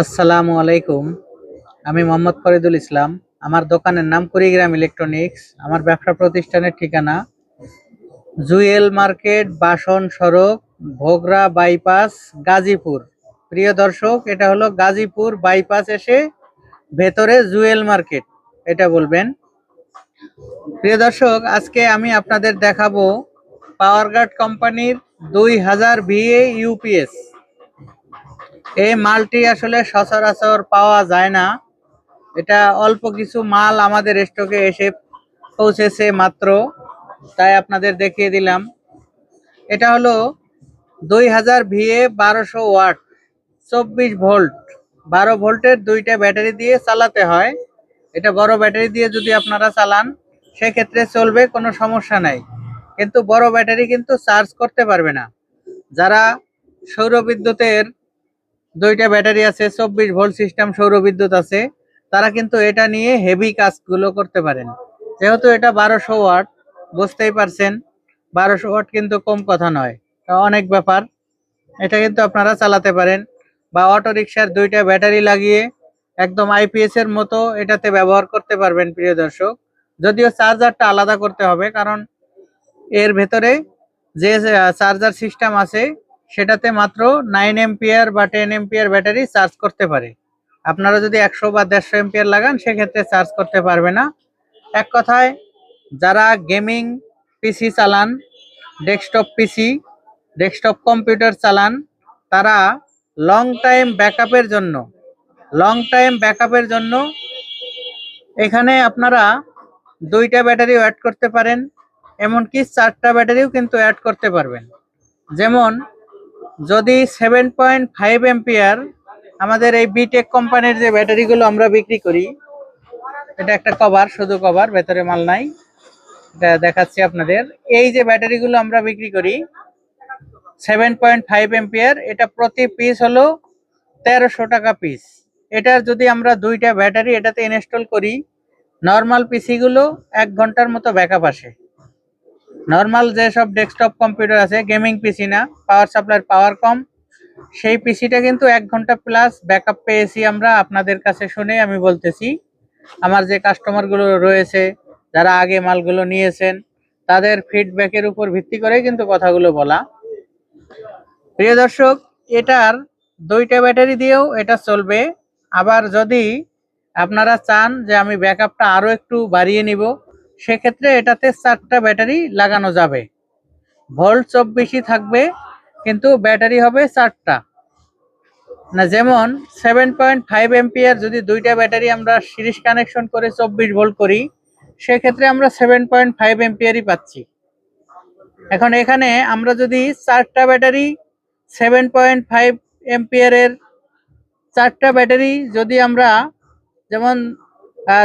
আসসালামু আলাইকুম। আমি মোহাম্মদ ফরিদুল ইসলাম। আমার দোকানের নাম কুড়িগ্রাম ইলেকট্রনিক্স। আমার ব্যবসা প্রতিষ্ঠানের ঠিকানা জুয়েল মার্কেট, বাসন সড়ক, ভোগরা বাইপাস, গাজীপুর। প্রিয় দর্শক, এটা হলো গাজীপুর বাইপাস এসে ভেতরে জুয়েল মার্কেট। এটা বলবেন। প্রিয় দর্শক, আজকে আমি আপনাদের দেখাবো পাওয়ার গার্ড কোম্পানির দুই হাজার ভিএ ইউপিএস। এই মালটি আসলে সচরাচর পাওয়া যায় না। এটা অল্প কিছু মাল আমাদের স্টকে এসে পৌঁছেছে মাত্র, তাই আপনাদের দেখিয়ে দিলাম। এটা হলো দুই হাজার ভিএ বারোশো ওয়াট, চব্বিশ ভোল্ট। বারো ভোল্টের দুইটা ব্যাটারি দিয়ে চালাতে হয়। এটা বড় ব্যাটারি দিয়ে যদি আপনারা চালান, সেক্ষেত্রে চলবে, কোনো সমস্যা নাই। কিন্তু বড় ব্যাটারি কিন্তু চার্জ করতে পারবে না। যারা সৌর বিদ্যুতের দুইটা ব্যাটারি আছে, চব্বিশ ভোল্ট সিস্টেম সৌর বিদ্যুৎ আছে। তারা কিন্তু এটা নিয়ে হেভি কাজগুলো করতে পারেন। যেহেতু এটা বারোশো ওয়াট, বুঝতেই পারছেন, বারোশো ওয়াট কিন্তু কম কথা নয়। অনেক ব্যাপার। এটা কিন্তু আপনারা চালাতে পারেন। বা অটো রিক্সার দুইটা ব্যাটারি লাগিয়ে একদম আইপিএস এর মতো এটাতে ব্যবহার করতে পারবেন, প্রিয় দর্শক। যদিও চার্জারটা আলাদা করতে হবে, কারণ এর ভেতরে যে চার্জার সিস্টেম আছে সেটাতে মাত্র নাইন এম্পিয়ার বা টেন এম্পিয়ার ব্যাটারি চার্জ করতে পারে। আপনারা যদি একশো বা দেড়শো এম্পিয়ার লাগান, সেক্ষেত্রে চার্জ করতে পারবে না। এক কথায়, যারা গেমিং পিসি চালান ডেস্কটপ পিসি ডেস্কটপ কম্পিউটার চালান, তারা লং টাইম ব্যাকআপের জন্য লং টাইম ব্যাকআপের জন্য এখানে আপনারা দুইটা ব্যাটারিও অ্যাড করতে পারেন, এমনকি চারটা ব্যাটারিও কিন্তু অ্যাড করতে পারবেন। যেমন যদি সেভেন পয়েন্ট ফাইভ এম্পিয়ার আমাদের এই বিটেক কোম্পানির যে ব্যাটারিগুলো আমরা বিক্রি করি, এটা একটা কভার শুধু কভার ভেতরে মাল নাই। এটা দেখাচ্ছি আপনাদের। এই যে ব্যাটারিগুলো আমরা বিক্রি করি সেভেন পয়েন্ট ফাইভ এম্পিয়ার এটা প্রতি পিস হলো তেরোশো টাকা পিস এটার যদি আমরা দুইটা ব্যাটারি এটাতে ইনস্টল করি নর্মাল পিসিগুলো এক ঘণ্টার মতো ব্যাকআপ আসে। নর্মাল যেসব ডেস্কটপ কম্পিউটার আছে গেমিং পিসি না পাওয়ার সাপ্লাইয়ের পাওয়ার কম সেই পিসিটা কিন্তু এক ঘণ্টা প্লাস ব্যাকআপ পেয়েছি আমরা আপনাদের কাছে শুনে আমি বলতেছি। আমার যে কাস্টমারগুলো রয়েছে, যারা আগে মালগুলো নিয়েছেন, তাদের ফিডব্যাকের উপর ভিত্তি করে কিন্তু কথাগুলো বলা। প্রিয় দর্শক, এটার দুইটা ব্যাটারি দিয়েও এটা চলবে। আবার যদি আপনারা চান যে আমি ব্যাকআপটা আরও একটু বাড়িয়ে নিব সেক্ষেত্রে এটাতে চারটা ব্যাটারি লাগানো যাবে। ভোল্ট চব্বিশই থাকবে, কিন্তু ব্যাটারি হবে চারটা। না, যেমন সেভেন পয়েন্ট ফাইভ এম্পিয়ার যদি দুইটা ব্যাটারি আমরা সিরিজ কানেকশন করে চব্বিশ ভোল্ট করি, সেক্ষেত্রে আমরা সেভেন পয়েন্ট ফাইভ এম্পিয়ারই পাচ্ছি। এখন এখানে আমরা যদি চারটা ব্যাটারি সেভেন পয়েন্ট ফাইভ এম্পিয়ারের চারটা ব্যাটারি যদি আমরা যেমন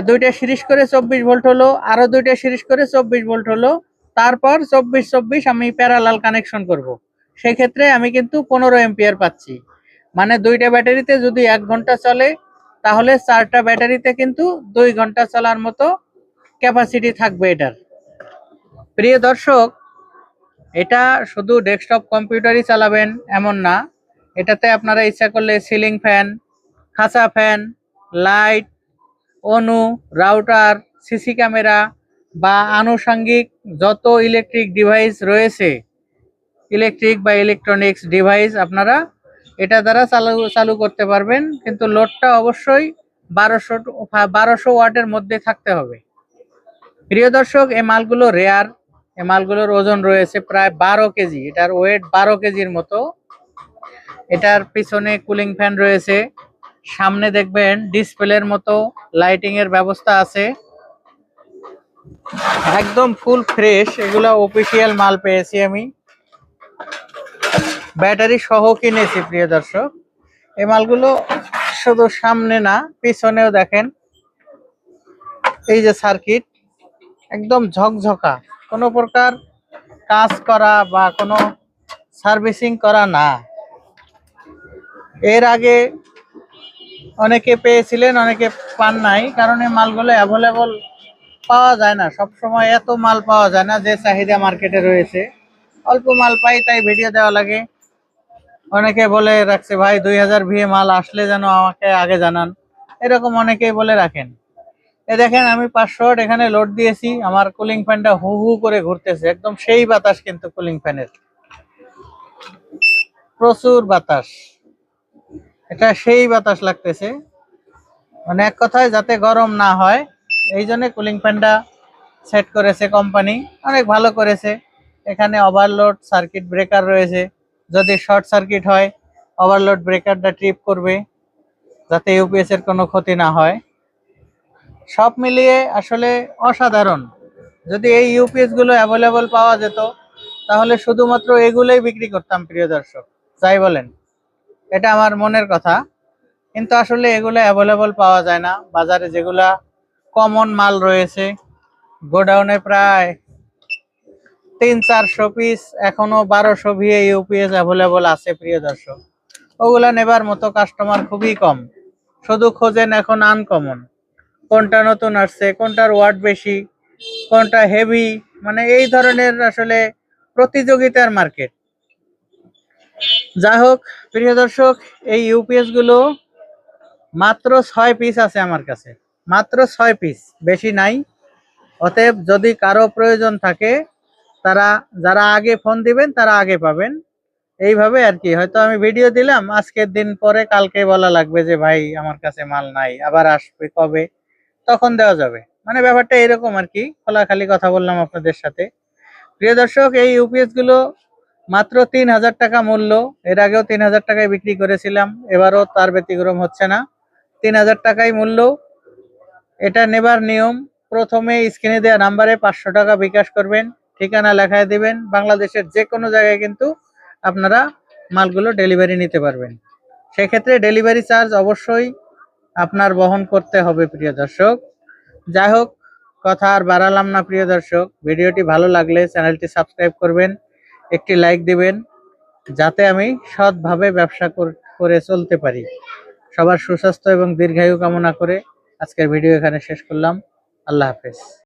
দুইটা সিরিজ করে চব্বিশ ভোল্ট হলো, আরও দুইটা সিরিজ করে চব্বিশ ভোল্ট হলো। তারপর চব্বিশ চব্বিশ আমি প্যারালাল কানেকশন করব। সেক্ষেত্রে আমি কিন্তু পনেরো এম্পিয়ার পাচ্ছি। মানে দুইটা ব্যাটারিতে যদি এক ঘণ্টা চলে, তাহলে চারটা ব্যাটারিতে কিন্তু দুই ঘণ্টা চলার মতো ক্যাপাসিটি থাকবে এটার। প্রিয় দর্শক, এটা শুধু ডেস্কটপ কম্পিউটারই চালাবেন, এমন না। এটাতে আপনারা ইচ্ছা করলে সিলিং ফ্যান খাঁচা ফ্যান লাইট অনু রাউটার, সিসি ক্যামেরা বা আনুষঙ্গিক যত ইলেকট্রিক ডিভাইস রয়েছে ইলেকট্রিক বা ইলেকট্রনিক্স ডিভাইস আপনারা এটা দ্বারা চালু চালু করতে পারবেন। কিন্তু লোডটা অবশ্যই বারোশো বারোশো ওয়াটের মধ্যে থাকতে হবে। প্রিয় দর্শক এই মালগুলো রেয়ার এই মালগুলোর ওজন রয়েছে প্রায় বারো কেজি। এটার ওয়েট বারো কেজির মতো। এটার পিছনে কুলিং ফ্যান রয়েছে। সামনে দেখবেন ডিসপ্লের মতো লাইটিং এর ব্যবস্থা আছে। একদম ফুল ফ্রেশ, এগুলা অফিসিয়াল মাল পেয়েছি আমি। ব্যাটারি সহ কিনেছি, প্রিয় দর্শক। এই মালগুলো শুধু সামনে না, পিছনেও দেখেন। এই যে সার্কিট একদম ঝকঝকা। কোনো প্রকার কাজ করা বা কোনো সার্ভিসিং করা না। এর আগে অনেকে পেয়েছিলেন, অনেকে পান নাই, কারণ এই মালগুলো অ্যাভেলেবল পাওয়া যায় না। সব সময় এত মাল পাওয়া যায় না যে চাহিদা মার্কেটে রয়েছে। অল্প মাল পাই, তাই ভিডিও দেওয়া লাগে। অনেকে বলে রাখছে, ভাই, দুই হাজার ভিএ মাল আসলে যেন আমাকে আগে জানান। এরকম অনেকেই বলে রাখেন। এ দেখেন, আমি পাঁচশো এখানে লোড দিয়েছি। আমার কুলিং ফ্যানটা হু হু করে ঘুরতেছে। একদম সেই বাতাস কিন্তু কুলিং ফ্যানের প্রচুর বাতাস। এটা সেই বাতাস লাগতেছে। মানে এক কথায় যাতে গরম না হয়, এই জন্য কুলিং ফ্যানটা সেট করেছে কোম্পানি অনেক ভালো করেছে। এখানে ওভারলোড সার্কিট ব্রেকার রয়েছে। যদি শর্ট সার্কিট হয় ওভারলোড ব্রেকারটা ট্রিপ করবে, যাতে ইউপিএস এর কোনো ক্ষতি না হয়। সব মিলিয়ে আসলে অসাধারণ। যদি এই ইউপিএসগুলো অ্যাভেলেবল পাওয়া যেত, তাহলে শুধুমাত্র এগুলোই বিক্রি করতাম, প্রিয় দর্শক। যাই বলেন। এটা আমার মনের কথা। কিন্তু আসলে এগুলো অ্যাভেলেবল পাওয়া যায় না। বাজারে যেগুলা কমন মাল রয়েছে গোডাউনে প্রায় তিন, চারশো পিস এখনও বারোশো ভিএ ইউপিএস অ্যাভেলেবল আছে প্রিয় দর্শক। ওগুলা নেবার মতো কাস্টমার খুবই কম। শুধু খোঁজেন এখন আনকমন কোনটা নতুন আসছে, কোনটার ওয়ার্ড বেশি, কোনটা হেভি মানে এই ধরনের আসলে প্রতিযোগিতার মার্কেট যাই হোক প্রিয় দর্শক, এই ইউপিএসগুলো মাত্র ছয় পিস আছে আমার কাছে। মাত্র ছয় পিস বেশি নাই। অতএব যদি কারও প্রয়োজন থাকে, তারা, যারা আগে ফোন দিবেন, তারা আগে পাবেন। এইভাবে আর কি। হয়তো আমি ভিডিও দিলাম, আজকের দিন পরে কালকে বলা লাগবে যে, ভাই, আমার কাছে মাল নাই, আবার আসবে কবে? তখন দেওয়া যাবে। মানে ব্যাপারটা এরকম আর কি। খোলাখালি কথা বললাম আপনাদের সাথে। প্রিয় দর্শক, এই ইউপিএসগুলো মাত্র তিন হাজার টাকা মূল্য। এর আগেও তিন হাজার টাকায় বিক্রি করেছিলাম, এবারও তার ব্যতিক্রম হচ্ছে না। তিন হাজার টাকাই মূল্য। এটা নেবার নিয়ম, প্রথমে স্ক্রিনে দেওয়া নাম্বারে পাঁচশো টাকা বিকাশ করবেন, ঠিকানা লেখায় দিবেন। বাংলাদেশের যে কোনো জায়গায় কিন্তু আপনারা মালগুলো ডেলিভারি নিতে পারবেন। সেক্ষেত্রে ডেলিভারি চার্জ অবশ্যই আপনার বহন করতে হবে, প্রিয় দর্শক। যাই হোক, কথা আর বাড়ালাম না, প্রিয় দর্শক। ভিডিওটি ভালো লাগলে চ্যানেলটি সাবস্ক্রাইব করবেন। একটি লাইক দিবেন, যাতে আমি সৎভাবে ব্যবসা করে চলতে পারি। সবার সুস্বাস্থ্য এবং দীর্ঘায়ু কামনা করে আজকের ভিডিও এখানে শেষ করলাম। আল্লাহ হাফেজ।